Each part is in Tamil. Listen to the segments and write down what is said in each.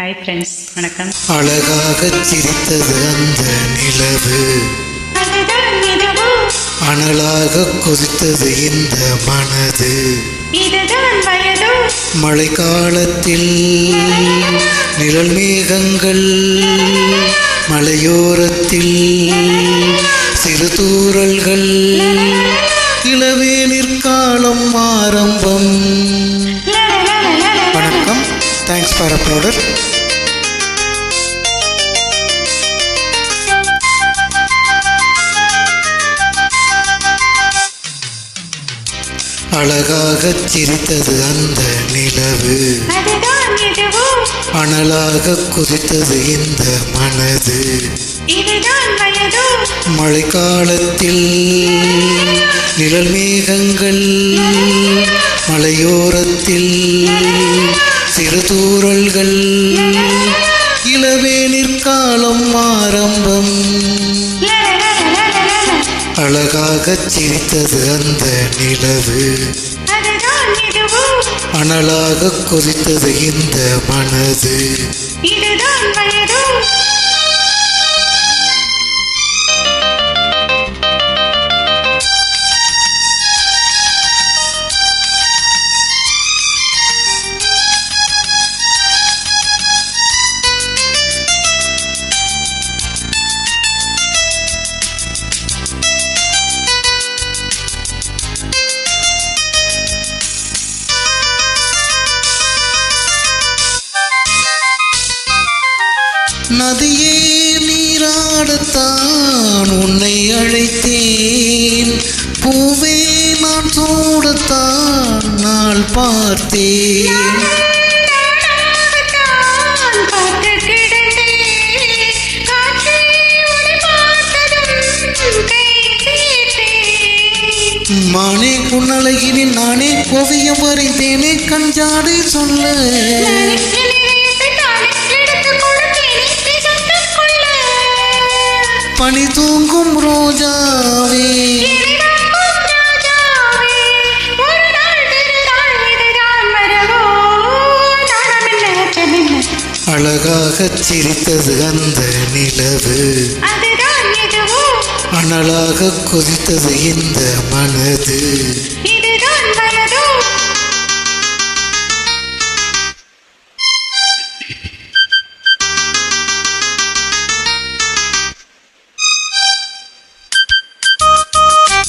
ஹாய் ஃப்ரெண்ட்ஸ் வணக்கம். அழகாக சிரித்தது அந்த நிலவு. அனலாக கொதித்தது இந்த மனது. மழைக்காலத்தில் நிழல் மேகங்கள் மலையோரத்தில் சிறு தூரல்கள் இளவேனிற் ஆரம்பம். வணக்கம். தேங்க்ஸ் ஃபார் அப்லோடர் அழகாகச் சிரித்தது அந்த நிலவு. அனலாக கொதித்தது இந்த மனது. மழைக்காலத்தில் நிழல் மேகங்கள் மலையோரத்தில் சிறு தூறல்கள். இளவேனிற் காலம் ஆரம்பம். அழகாகச் சிரித்தது அந்த நிலவு. அனலாக கொதித்தது இந்த மனது. நதியே நீராடத்தான் உன்னை அழைத்தேன். பூவே நான் சூடத்தான் நாள் பார்த்தேன். மானே உன்னழகினில் நானே ஓவியம் வரைந்தேனே கஞ்சாடை சொல்ல. வரவோ. தாளமென்ன, அச்சமென்ன, அழகாகச் சிரித்தது அந்த நிலவு. அனலாக கொதித்தது இந்த மனது.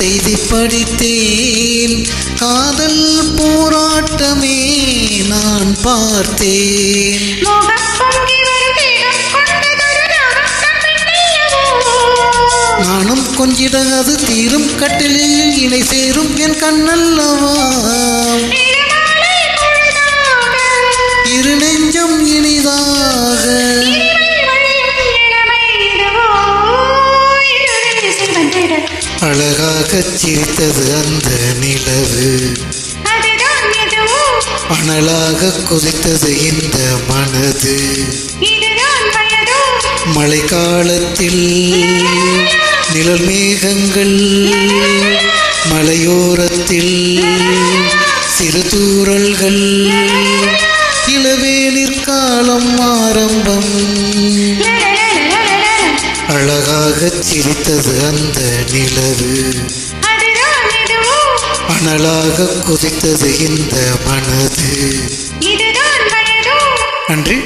செய்தி படித்தேன். காதல் போராட்டமே நான் பார்த்தேன். நானும் கொஞ்சிட அது தீரும் கட்டிலில் இணை சேரும் என் கண்ணல்லவா. சிரித்தது அந்த நிலவு. அனலாக கொதித்தது இந்த மனது. மழைக்காலத்தில் நிழல் மேகங்கள் மலையோரத்தில் சிறு தூறல்கள் இளவேனிற் காலம் ஆரம்பம். அழகாகச் சிரித்தது அந்த நிலவு. அனலாக கொதித்தது இந்த மனது. நன்றி.